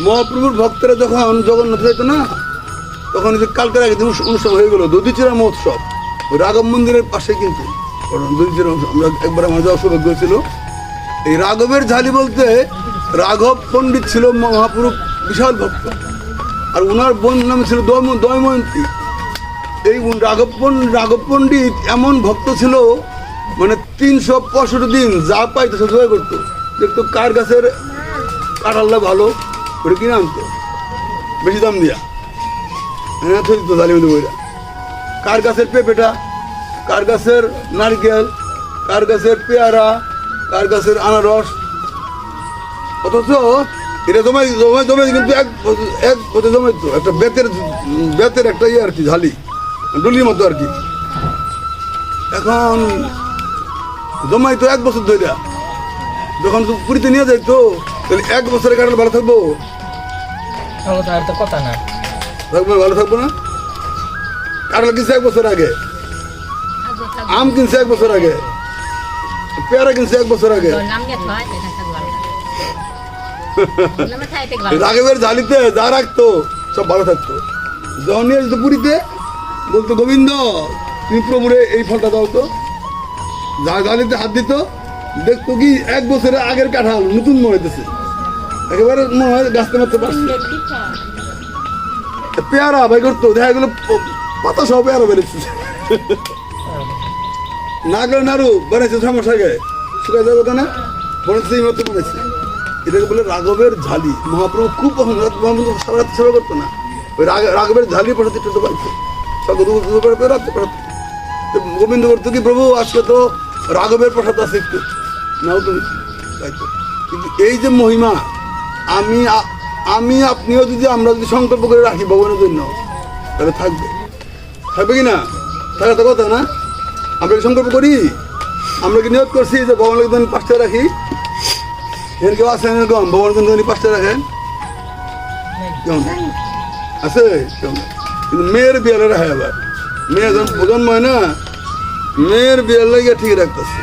মহাপ্রভুর ভক্তরা যখন জগন্নাথ যাইতো না, তখন যে কালকের আগে অনুষ্ঠান হয়ে গেল, দধিচিরা মহোৎসব। ওই রাঘব মন্দিরের পাশে কিন্তু দধিচিরা আমরা একবার আমার যাওয়ার সৌভাগ্য হয়েছিল। এই রাঘবের ঝালি বলতে রাঘব পণ্ডিত ছিল মহাপুরুষ বিশাল ভক্ত। আর ওনার বোন নাম ছিল দয়ম- দয়ময়ন্তী এই রাঘব রাঘব পণ্ডিত এমন ভক্ত ছিল মানে তিনশো পঁয়ষট্টি দিন যা পাইতো সে জয় করতো। দেখতো কার গাছের কাঁঠালটা ভালো ওটা কিনে আনতো। বেশি দাম দিয়া। হ্যাঁ থই দিত জালি মধ্যে বইরা। কার গাছের পেঁপেটা? কার গাছের নারকেল? কার গাছের পেয়ারা? কার গাছের আনারস? অথচ এটা জমাই জমাই জমাই কিন্তু এক এক বছর জমাই তো। একটা বেতের বেতের একটা ইয়ে আর কি, ঝালি। ডুলির মতো আর কি। এখন জমাই তো এক বছর ধরে যখন তো পুরীতে নিয়ে যাই তো তাহলে এক বছরের কাটাল ভালো থাকব? তাহলে তো তো কথা না। থাকব ভালো থাকব না? কাটাল কিনছে এক বছর আগে। আম কিনছে এক বছর আগে। পেয়ারা কিনছে এক বছর আগে। ভালো ভালো রাঘবের ঝালিতে যা রাখতো সব ভালো থাকতো। যখন নিয়ে যেত পুরীতে বলতো গোবিন্দ তুমি প্রভুরে এই ফলটা দাও তো। যা ঝালিতে হাত দিত দেখতো কি এক বছরের আগের কাঁঠাল নতুন মনে হইতেছে একেবারে মনে হয় গাছতে মারতে পারছে পেয়ারা ভাই করতো, দেখা গেলো পাতা সহ পেয়ারা বেড়েছে। না গেলে নাড়ু বেড়েছে সমস্যা আগে শুকাই যাবে কেন? বলেছে এই মতো বলেছে এটাকে বলে রাঘবের ঝালি। মহাপ্রভু খুব। মহাপ্রভু সারা রাত সেবা করতো না। ওই রাঘবের ঝালি পাঠাতে একটু পাইতো। সকাল রাত্রে পাঠাতো তো গোবিন্দ করতো কি প্রভু, আজকে তো রাঘবের প্রসাদ আছে একটু। নাও পাইতো কিন্তু এই যে মহিমা আমি আমি আপনিও যদি আমরা যদি সংকল্প করে রাখি ভগবানের জন্য, তাহলে থাকবে। থাকবে কি না? থাকার তো কথা না? আমরা কি সংকল্প করি? আমরা কি নিয়োগ করছি যে ভগবানের জন্য পাঁচটা রাখি? এর কেউ আছেন এরকম? ভগবানের জন্য পাঁচটা রাখেন? কেমন? আছে? কেমন? কিন্তু মেয়ের বিয়ালে রাখে আবার। মেয়ে যখন জন্ম হয় না? মেয়ের বিয়ার লাগে ঠিক রাখতেছে।